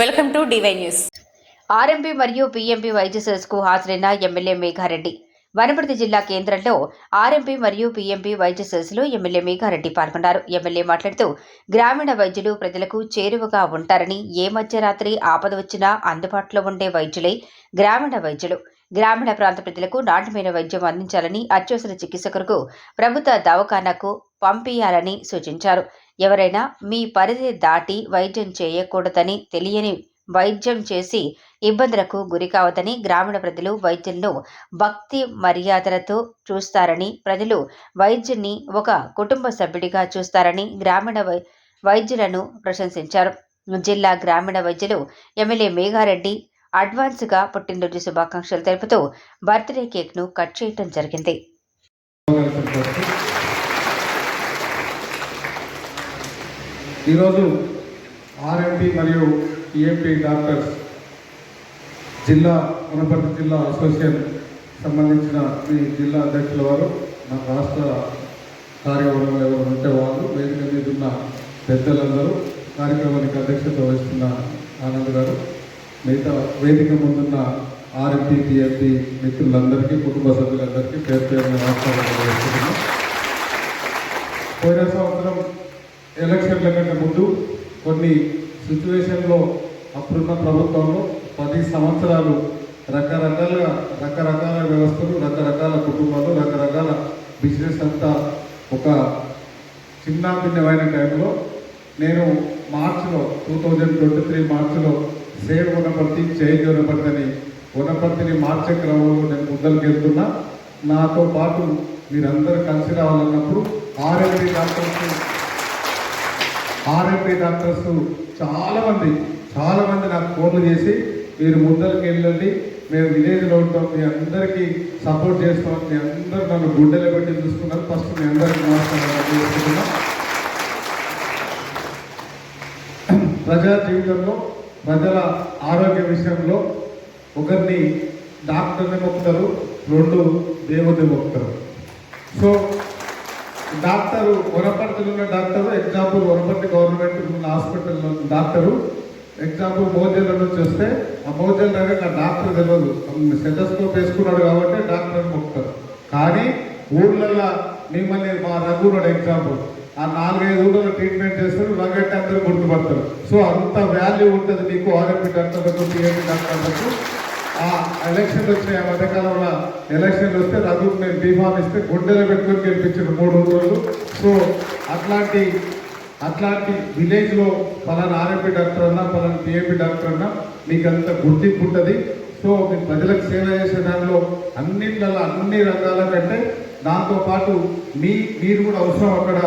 Welcome to DY news. RMP మరియు PMP వైద్య సదస్సుకు హాజరైన ఎమ్మెల్యే మేఘారెడ్డి. వనపర్తి జిల్లా కేంద్రంలో ఆర్ఎంపీ మరియు పీఎంపీ వైద్య సదస్సులు ఎమ్మెల్యే మేఘారెడ్డి పాల్గొన్నారు. ఎమ్మెల్యే మాట్లాడుతూ గ్రామీణ వైద్యులు ప్రజలకు చేరువగా ఉంటారని ఏ మధ్యరాత్రి ఆపద వచ్చినా అందుబాటులో ఉండే వైద్యులే గ్రామీణ వైద్యులు. గ్రామీణ ప్రాంత ప్రజలకు నాణ్యమైన వైద్యం అందించాలని అత్యవసర చికిత్స కొరకు ప్రభుత్వ దవాఖానాకు పంపించాలని సూచించారు. ఎవరైనా మీ పరిధి దాటి వైద్యం చేయకూడదని తెలియని వైద్యం చేసి ఇబ్బందులకు గురి కావద్దని గ్రామీణ ప్రజలు వైద్యులను భక్తి మర్యాదలతో చూస్తారని ప్రజలు వైద్యుని ఒక కుటుంబ సభ్యుడిగా చూస్తారని గ్రామీణ వై వైద్యులను ప్రశంసించారు. జిల్లా గ్రామీణ వైద్యులు ఎమ్మెల్యే మేఘారెడ్డి అడ్వాన్స్గా పుట్టినరోజు శుభాకాంక్షలు తెలుపుతూ బర్త్డే కేక్ను కట్ చేయటం జరిగింది. ఈరోజు ఆర్ఎంపీ మరియు ఈఎంపీ డాక్టర్స్ జిల్లా వనపర్తి జిల్లా అసోసియేషన్ సంబంధించిన మీ జిల్లా అధ్యక్షుల వారు నా రాష్ట్ర కార్యవర్గం ఎవరు ఉంటే వాళ్ళు వేదిక మీద ఉన్న పెద్దలందరూ కార్యక్రమానికి అధ్యక్షత వహిస్తున్న ఆనంద్ గారు మిగతా వేదిక ముందున్న ఆర్ఎంపీ టీఎంపీ మిత్రులందరికీ కుటుంబ సభ్యులందరికీ పేరు పేరున నమస్కారాలు పోయిన సంవత్సరం ఎలక్షన్ల కంటే ముందు కొన్ని సిచ్యువేషన్లో అప్పుడున్న ప్రభుత్వంలో పది సంవత్సరాలు రకరకాలుగా రకరకాల వ్యవస్థలు రకరకాల కుటుంబాలు రకరకాల బిజినెస్ అంతా ఒక చిన్న భిన్నమైన టైంలో నేను మార్చిలో టూ థౌజండ్ ట్వంటీ త్రీ మార్చిలో సేవ్ ఉన్నపర్తి చేంజ్ ఉన్నపర్తి అని ఉన్నపర్తిని మార్చే క్రమంలో నేను ముందరికి వెళ్తున్నా నాతో పాటు మీరందరూ కలిసి రావాలన్నప్పుడు ఆర్ఎంపీ డాక్టర్స్ ఆర్ఎంపీ డాక్టర్స్ చాలామంది చాలామంది నాకు ఫోన్లు చేసి మీరు ముందరికి వెళ్ళండి మేము విలేజ్లో ఉంటాం మీ అందరికీ సపోర్ట్ చేస్తాం మీ అందరూ నన్ను గుడ్డలు పెట్టి చూసుకున్నారు. ఫస్ట్ మీ అందరికీ నమస్కారం ప్రజా జీవితంలో ప్రజల ఆరోగ్య విషయంలో ఒకరిని డాక్టర్ని మొక్కుతారు రెండు దేవతని మొక్కుతారు. సో డాక్టరు వనపర్తిలో ఉన్న డాక్టరు ఎగ్జాంపుల్ వనపర్తి గవర్నమెంట్ ఉన్న హాస్పిటల్లో ఉన్న డాక్టరు ఎగ్జాంపుల్ మోజేల నుంచి వస్తే ఆ మోజల్ దగ్గర ఆ డాక్టర్ తెలియదు సెటస్కోప్ వేసుకున్నాడు కాబట్టి డాక్టర్ మొక్కుతారు. కానీ ఊర్లల్లో మిమ్మల్ని మా రఘునాడు ఎగ్జాంపుల్. ఆ నాలుగైదు ఊళ్ళలో ట్రీట్మెంట్ చేస్తారు రంగట్టి అందరూ గుర్తుపడతారు. సో అంత వాల్యూ ఉంటుంది మీకు ఆర్ఎంపీ డాక్టర్లకు పిఎంపీ డాక్టర్లకు ఆ ఎలక్షన్ వచ్చినాయి ఆ మధ్యకాలంలో ఎలక్షన్లు వస్తే రఘుకు నేను బీఫామ్ ఇస్తే గుండెలో పెట్టుకొని గెలిపించారు మూడు రోజులు. సో అట్లాంటి అట్లాంటి విలేజ్లో పలానా ఆర్ఎంపీ డాక్టర్ అన్నా పలానా పిఏపీ డాక్టర్ అన్నా మీకు అంత గుర్తింపు ఉంటుంది. సో మీ ప్రజలకు సేవ చేసే దానిలో అన్నిట్లలో అన్ని రంగాల కంటే దాంతోపాటు మీ మీరు కూడా అవసరం అక్కడ.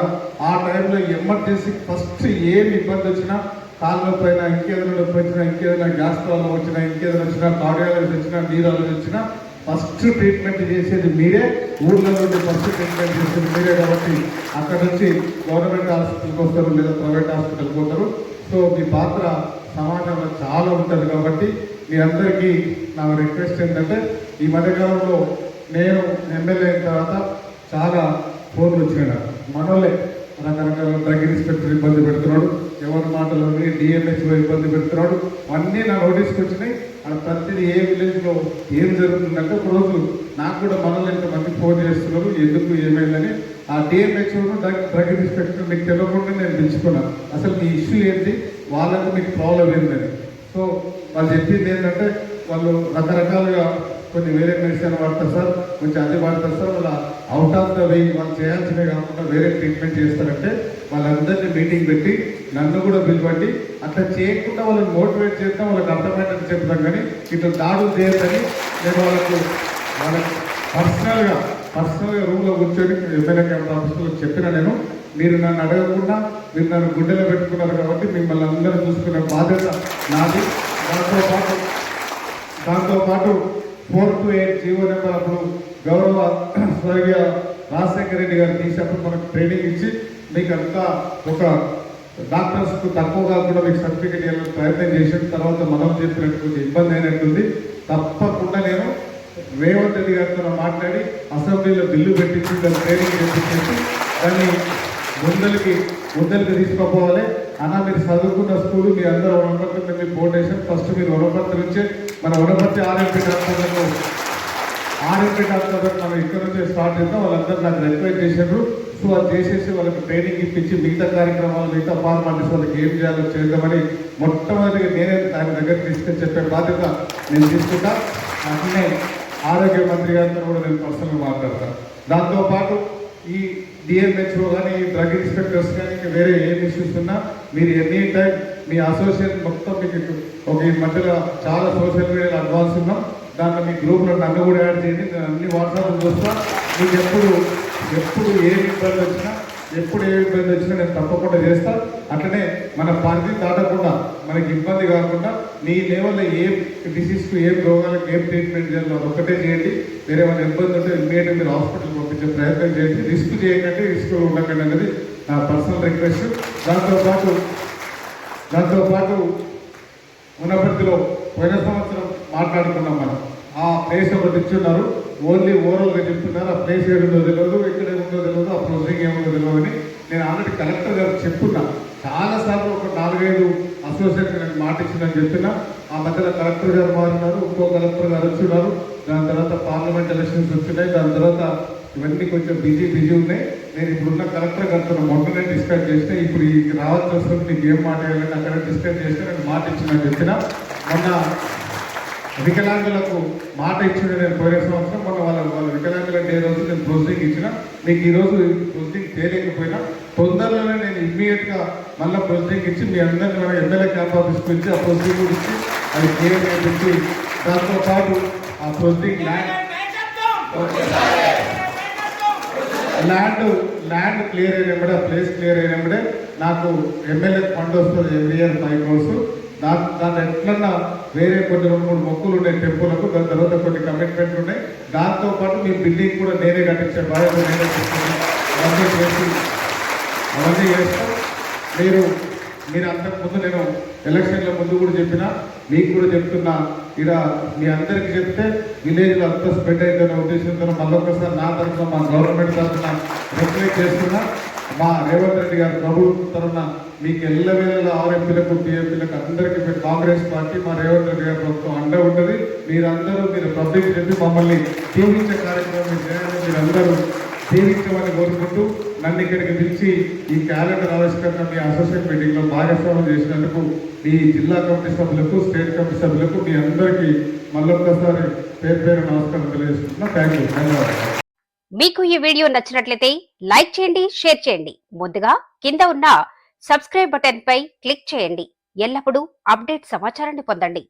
ఆ టైంలో ఎమర్జెన్సీ ఫస్ట్ ఏమి ఇబ్బంది వచ్చినా కాళ్ళ నొప్పి అయినా ఇంకేదైనా నొప్పి వచ్చినా ఇంకేదైనా గ్యాస్ ప్రాబ్లం వచ్చినా ఇంకేదైనా వచ్చినా కార్డియాలజీ వచ్చినా నీరాలజీ వచ్చినా ఫస్ట్ ట్రీట్మెంట్ చేసేది మీరే. ఊళ్ళో నుండి ఫస్ట్ ట్రీట్మెంట్ చేసేది మీరే కాబట్టి అక్కడ నుంచి గవర్నమెంట్ హాస్పిటల్కి వస్తారు లేదా ప్రైవేట్ హాస్పిటల్కి పోతారు. సో మీ పాత్ర సమాజంలో చాలా ఉంటుంది కాబట్టి మీ అందరికీ నా రిక్వెస్ట్ ఏంటంటే ఈ మధ్యకాలంలో నేను ఎమ్మెల్యే అయిన తర్వాత చాలా ఫోన్లు వచ్చినాయి నాకు. మనోళ్ళే రకరకాల డ్రగ్ ఇన్స్పెక్టర్ ఇబ్బంది పెడుతున్నాడు ఎవరి మాటలు డిఎంహెచ్ఓ ఇబ్బంది పెడుతున్నాడు అన్నీ నా నోటీస్కి వచ్చినాయి. ఆ ప్రతిదీ ఏ విలేజ్లో ఏం జరుగుతుందంటే ఒక రోజు నాకు కూడా మనల్ని ఇంతమంది ఫోన్ చేస్తున్నారు ఎందుకు ఏమైందని ఆ డిఎంహెచ్ఓను డ్రగ్ డ్రగ్ ఇన్స్పెక్టర్ మీకు తెలియకుండా నేను పిలుచుకున్నాను అసలు మీ ఇష్యూ ఏంటి? వాళ్ళకు మీకు ప్రాబ్లం ఏంటని సో వాళ్ళు చెప్పింది ఏంటంటే వాళ్ళు రకరకాలుగా కొన్ని వేరే మెడిసిన్ వాడతారు సార్ కొంచెం అది వాడతారు సార్ వాళ్ళ అవుట్ ఆఫ్ ద వే వాళ్ళు చేయాల్సినవి కాకుండా వేరే ట్రీట్మెంట్ చేస్తారంటే వాళ్ళందరినీ మీటింగ్ పెట్టి నన్ను కూడా పిలువండి. అట్లా చేయకుండా వాళ్ళని మోటివేట్ చేస్తాం వాళ్ళకి అర్థమైనట్టు చెప్తాం కానీ ఇట్లా దాడులు చేయొద్దని నేను వాళ్ళకు వాళ్ళకి పర్సనల్గా పర్సనల్గా రూమ్లో కూర్చొని ఎమ్మెల్యే క్యాంప్ ఆఫీస్లో చెప్పిన నేను. మీరు నన్ను అడగకుండా మీరు నన్ను గుండెలో పెట్టుకున్నారు కాబట్టి మిమ్మల్ని అందరూ చూసుకునే బాధ్యత నాది. దాంతోపాటు దాంతోపాటు four two eight GO number అప్పుడు గౌరవ స్వర్గీయ రాజశేఖర రెడ్డి గారు తీసినప్పుడు మనకు ట్రైనింగ్ ఇచ్చి మీకు అంతా ఒక డాక్టర్స్కు తక్కువ కాకుండా మీకు సర్టిఫికేట్ ఇవ్వాలని ప్రయత్నం చేసిన తర్వాత మనం చెప్పినటువంటి ఇబ్బంది అయినట్టుంది. తప్పకుండా నేను రేవంత్ రెడ్డి గారితో మాట్లాడి అసెంబ్లీలో బిల్లు పెట్టించి దాన్ని ట్రైనింగ్ చేపించేసి దాన్ని ముందరికి ముందరికి తీసుకుపోవాలి. అన్న మీరు చదువుకున్న స్కూల్ మీ అందరూ వనపర్తి మీ ఫౌండేషన్. ఫస్ట్ మీరు వనపర్తి నుంచే మన వనపర్తి ఆర్ఎంపీ డాక్టర్లను ఆర్ఎంపీ డాక్టర్ మనం ఇక్కడ నుంచే స్టార్ట్ చేద్దాం. వాళ్ళందరూ నాకు రిక్వెస్ట్ చేశారు సో అది చేసేసి వాళ్ళకి ట్రైనింగ్ ఇప్పించి మిగతా కార్యక్రమాలు మిగతా ఫార్మాలిటీస్ వాళ్ళకి ఏం చేయాలో చేద్దామని మొట్టమొదటిగా నేనే ఆయన దగ్గర తీసుకొని చెప్పే బాధ్యత నేను తీసుకుంటా. అట్లనే ఆరోగ్య మంత్రి గారితో కూడా నేను పర్సనల్గా మాట్లాడతాను దాంతోపాటు ఈ డిఎంహెచ్ఓ కానీ డ్రగ్ ఇన్స్పెక్టర్స్ కానీ ఇంకా వేరే ఏం ఇష్యూస్ ఉన్నా మీరు ఎనీ టైం మీ అసోసియేషన్ మొత్తం మీకు ఒక ఈ మధ్యలో చాలా సోషల్ మీడియాలో అడ్వాన్స్ ఉన్నాం. దాంట్లో మీ గ్రూప్లో నన్ను కూడా యాడ్ చేయండి. నేను అన్ని వాట్సాప్ చూస్తా. మీకు ఎప్పుడు ఎప్పుడు ఏ ఇబ్బంది వచ్చినా ఎప్పుడు ఏ ఇబ్బంది వచ్చినా నేను తప్పకుండా చేస్తా. అట్లనే మన పరిధి దాటకుండా మనకి ఇబ్బంది కాకుండా నీ లెవెల్లో ఏ డిసీజ్కు ఏం రోగాలకు ఏం ట్రీట్మెంట్ చేయాలో అది ఒక్కటే చేయండి. వేరే ఏమైనా ఇబ్బంది ఉంటే ఇమ్మీడియట్ మీరు హాస్పిటల్ పంపించే ప్రయత్నం చేయండి. రిస్క్ చేయకండి రిస్క్ ఉండకండి అనేది నా పర్సనల్ రిక్వెస్ట్ దాంతోపాటు దాంతోపాటు ఉన్నప్పటిలో పోయిన సంవత్సరం మాట్లాడుకున్నాం మనం. ఆ ప్లేస్ ఒకటి ఇచ్చున్నారు ఓన్లీ ఓవరాల్గా చెప్తున్నారు. ఆ ప్లేస్ ఏడుందో తెలియదు ఎక్కడ ఏముందో తెలియదు ఆ ప్రొసీజింగ్ ఏముందో తెలియదు అని నేను ఆల్రెడీ కలెక్టర్ గారు చెప్తున్నా చాలాసార్లు ఒక నాలుగైదు అసోసియేషన్ మాట ఇచ్చిందని చెప్తున్నా ఆ మధ్యలో కలెక్టర్ గారు మారినారు ఇంకో కలెక్టర్ గారు వచ్చినారు దాని తర్వాత పార్లమెంట్ ఎలక్షన్స్ వచ్చినాయి. దాని తర్వాత ఇవన్నీ కొంచెం బిజీ బిజీ ఉన్నాయి. నేను ఇప్పుడున్న కలెక్టర్ గారితో మొన్ననే డిస్కస్ చేస్తే ఇప్పుడు ఈ రావాల్సి వస్తుంది నీకు ఏం మాట వేయాలని అక్కడ డిస్కస్ చేస్తే నేను మాట ఇచ్చిన చెప్పిన మొన్న వికలాంగులకు మాట ఇచ్చిన నేను పోయిన సంవత్సరం మొన్న వాళ్ళ వాళ్ళ వికలాంగుల డే రోజు నేను ప్రొసీడింగ్ ఇచ్చిన మీకు ఈరోజు ప్రొసీడింగ్ చేయలేకపోయినా తొందరలోనే నేను ఇమ్మీడియట్గా మళ్ళీ ప్రొసీడింగ్ ఇచ్చి మీ అందరిని మన ఎమ్మెల్యే క్యాంప్ ఆఫీస్కి ఆ ప్రొసీడింగ్ ఇచ్చి అది క్లియర్ చేయించి దాంతో పాటు ఆ proceeding land land land clear అయినప్పుడే ప్లేస్ క్లియర్ అయినప్పుడే నాకు ఎమ్మెల్యే ఫండ్ వస్తుంది ఎవ్రీ ఇయర్ ఫైవ్ క్రోర్స్. దాని దాని ఎట్లన్నా వేరే కొన్ని రెండు మూడు మొక్కులు ఉన్నాయి టెంపులకు దాని తర్వాత కొన్ని కమిట్మెంట్లు ఉన్నాయి. దాంతో పాటు మీ బిల్డింగ్ కూడా నేనే కట్టించే బాధ్యత నేనే తీసుకున్నాను అవన్నీ చేసి మీరు మీరు అంతకుముందు నేను ఎలక్షన్ల ముందు కూడా చెప్పిన మీకు కూడా చెప్తున్నా ఇక మీ అందరికి చెప్తే విలేజ్లో అంతా స్ప్రెడ్ అవుతున్న ఉద్దేశంతో మళ్ళొకసారి నా తరఫున మా గవర్నమెంట్ తరఫున రిక్వెస్ట్ చేస్తున్నా. మా రేవంత్ రెడ్డి గారి ప్రభుత్వం తరఫున మీకు ఎల్లవేళ ఆర్ఎంపీలకు టీఎంపీలకు అందరికీ మీరు కాంగ్రెస్ పార్టీ మా రేవంత్ రెడ్డి గారి ప్రభుత్వం అండ ఉంటుంది మీరందరూ మీరు పబ్లిక్ చెప్పి మమ్మల్ని దీవించే కార్యక్రమం మీరు చేయాలని మీరందరూ దీవించమని కోరుకుంటూ నన్ను ఇక్కడికి పిలిచి ఈ క్యాలెండర్ ఆవిష్కరణ మీ అసోసియేట్ మీటింగ్లో భాగస్వామ్యం చేసినందుకు మీ జిల్లా కమిటీ సభ్యులకు స్టేట్ కమిటీ సభ్యులకు మీ అందరికీ మళ్ళొక్కసారి పేరు పేరు నమస్కారం తెలియజేస్తున్నా. థ్యాంక్ యూ ధన్యవాదాలు. మీకు ఈ వీడియో నచ్చినట్లయితే లైక్ చేయండి షేర్ చేయండి. ముందుగా కింద ఉన్న సబ్స్క్రైబ్ బటన్ పై క్లిక్ చేయండి. ఎల్లప్పుడూ అప్డేట్ సమాచారాన్ని పొందండి.